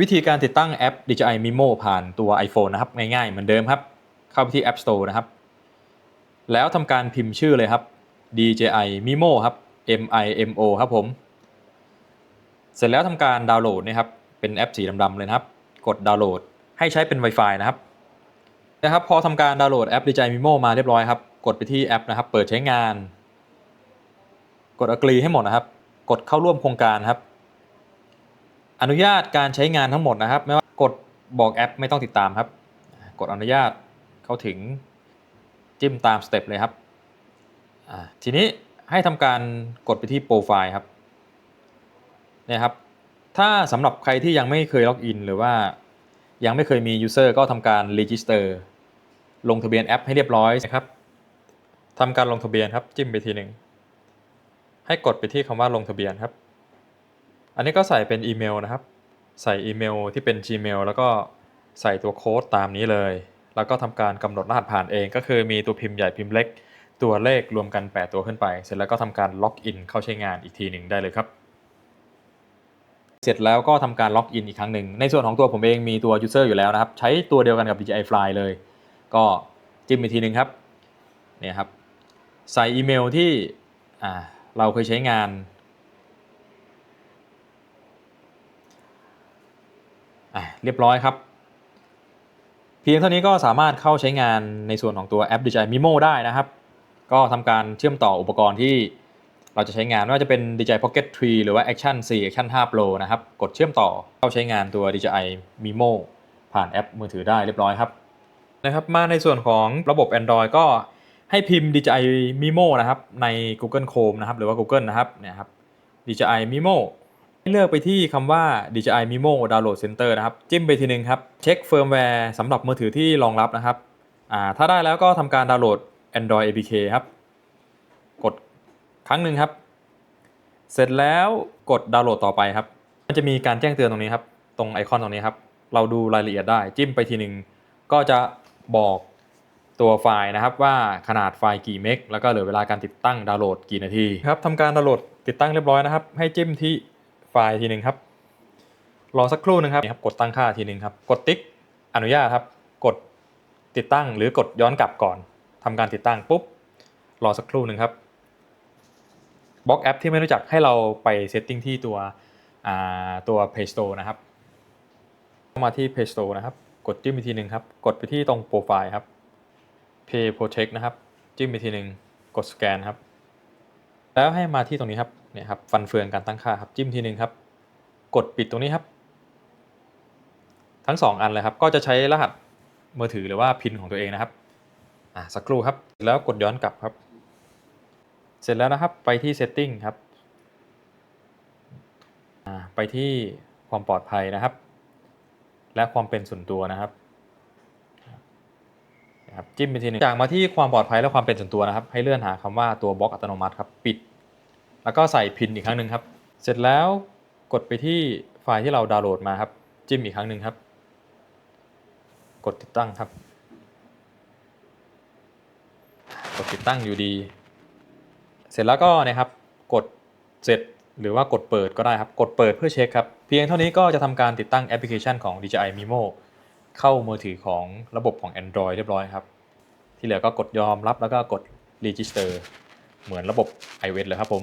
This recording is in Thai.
วิธีการติดตั้งแอป DJI Mimo ผ่านตัว iPhone นะครับ ง่ายๆ เหมือนเดิมครับ เข้าไปที่ App Store นะครับ แล้วทำการพิมพ์ชื่อเลยครับ DJI Mimo ครับ M I M O ครับผม เสร็จแล้วทำการดาวน์โหลดนะครับ เป็นแอปสีดำๆเลยนะครับ กดดาวน์โหลด ให้ใช้เป็น Wi-Fi นะครับ นะครับ พอทำการดาวน์โหลดแอป DJI Mimo มาเรียบร้อยครับ กดไปที่แอปนะครับ เปิดใช้งาน กด agree ให้หมดนะครับ กดเข้าร่วมโครงการครับ อนุญาตการใช้งานทั้งหมดนะครับ ไม่ว่ากดบอกแอปไม่ต้องติดตามครับ กดอนุญาตเข้าถึงจิ้มตามสเต็ปเลยครับทีนี้ให้ทำการกดไปที่โปรไฟล์ครับเนี่ยครับ ถ้าสำหรับใครที่ยังไม่เคยล็อกอินหรือว่ายังไม่เคยมี User ก็ทำการ Register ลงทะเบียนแอปให้เรียบร้อยนะครับทำการลงทะเบียนครับจิ้มไปทีหนึ่งให้กดไปที่คำว่าลงทะเบียนครับ อันนี้ก็ใส่เป็นอีเมลนะครับ ใส่อีเมลที่เป็น Gmail แล้วก็ใส่ตัวโค้ดตามนี้เลย แล้วก็ทำการกำหนดรหัสผ่านเอง ก็คือมีตัวพิมพ์ใหญ่พิมพ์เล็ก ตัวเลขรวมกัน 8 ตัวขึ้นไป เสร็จแล้วก็ทำการล็อกอินเข้าใช้งานอีกทีหนึ่งได้เลยครับ เสร็จแล้วก็ทำการล็อกอินอีกครั้งหนึ่ง ในส่วนของตัวผมเองมีตัว User อยู่แล้วนะครับ ใช้ตัวเดียวกันกับ DJI Fly เลย ก็จิ้มอีกทีหนึ่งครับ เนี่ยครับ ใส่อีเมลที่เราเคยใช้งาน อะ เรียบร้อยครับ เพียงเท่านี้ก็สามารถเข้าใช้งานในส่วนของตัวแอป DJI Mimo ได้นะครับ ก็ทำการเชื่อมต่ออุปกรณ์ที่เราจะใช้งานไม่ว่าจะเป็น DJI Pocket 3 หรือว่า Action 4 Action 5 Pro นะครับ กดเชื่อมต่อเข้าใช้งานตัว DJI Mimo ผ่านแอปมือถือได้เรียบร้อยครับนะครับมาในส่วนของระบบ Android ก็ให้พิมพ์ DJI Mimo นะครับใน Google Chrome นะครับหรือว่า Google นะครับเนี่ยครับ DJI Mimo เลือกไปที่คำว่า DJI Mimo Download Center นะครับ จิ้มไปทีนึงครับ เช็คเฟิร์มแวร์สำหรับมือถือที่รองรับนะครับอ่าถ้าได้แล้วก็ทำการดาวน์โหลด Android APK ครับ กดครั้งหนึ่งครับ เสร็จแล้วกดดาวน์โหลดต่อไปครับ มันจะมีการแจ้งเตือนตรงนี้ครับ ตรงไอคอนตรงนี้ครับ เราดูรายละเอียดได้ จิ้มไปทีหนึ่งก็จะบอกตัวไฟล์นะครับว่าขนาดไฟล์กี่เมก แล้วก็เหลือเวลาการติดตั้งดาวน์โหลดกี่นาทีครับทำการดาวน์โหลดติดตั้งเรียบร้อยนะครับ ให้จิ้มที่ ไฟล์ทีหนึ่งครับ รอสักครู่นึงครับนี่ครับ กดตั้งค่าทีหนึ่งครับ กดติ๊กอนุญาตครับ กดติดตั้งหรือกดย้อนกลับก่อนทำการติดตั้งปุ๊บ รอสักครู่หนึ่งครับบล็อกแอปที่ไม่รู้จักให้เราไปเซตติ้งที่ตัวตัว Play Store นะครับมาที่ Play Store นะครับ กดจิ้มอีกทีหนึ่งครับ กดไปที่ตรงโปรไฟล์ครับ Pay Protect นะครับ จิ้มไปทีหนึ่งกดสแกนครับ แล้วให้มาที่ตรงนี้ครับ เนี่ยครับฟันเฟืองการตั้งค่าครับจิ้มทีหนึ่งครับ กดปิดตรงนี้ครับ ทั้งสองอันเลยครับ ก็จะใช้รหัสมือถือหรือว่าพินของตัวเองนะครับอ่าสักครู่ครับ แล้วกดย้อนกลับครับ เสร็จแล้วนะครับไปที่ Setting ครับอ่าไปที่ความปลอดภัยนะครับ และความเป็นส่วนตัวนะครับครับจิ้มไปทีหนึงจากมาที่ความปลอดภัยและความเป็นส่วนตัวนะครับ ให้เลื่อนหาคำว่าตัวบล็อกอัตโนมัติครับ ปิด แล้วก็ใส่พินอีกครั้งหนึ่งครับ เสร็จแล้วกดไปที่ไฟล์ที่เราดาวน์โหลดมาครับ จิ้มอีกครั้งหนึ่งครับ กดติดตั้งครับ กดติดตั้งอยู่ดี เสร็จแล้วก็นะครับ กดเสร็จหรือว่ากดเปิดก็ได้ครับ กดเปิดเพื่อเช็คครับ เพียงเท่านี้ก็จะทำการติดตั้งแอปพลิเคชันของ DJI Mimo เข้ามือถือของระบบของ Android เรียบร้อยครับ ที่เหลือก็กดยอมรับแล้วก็กด Register เหมือนระบบ iOS เลยครับผม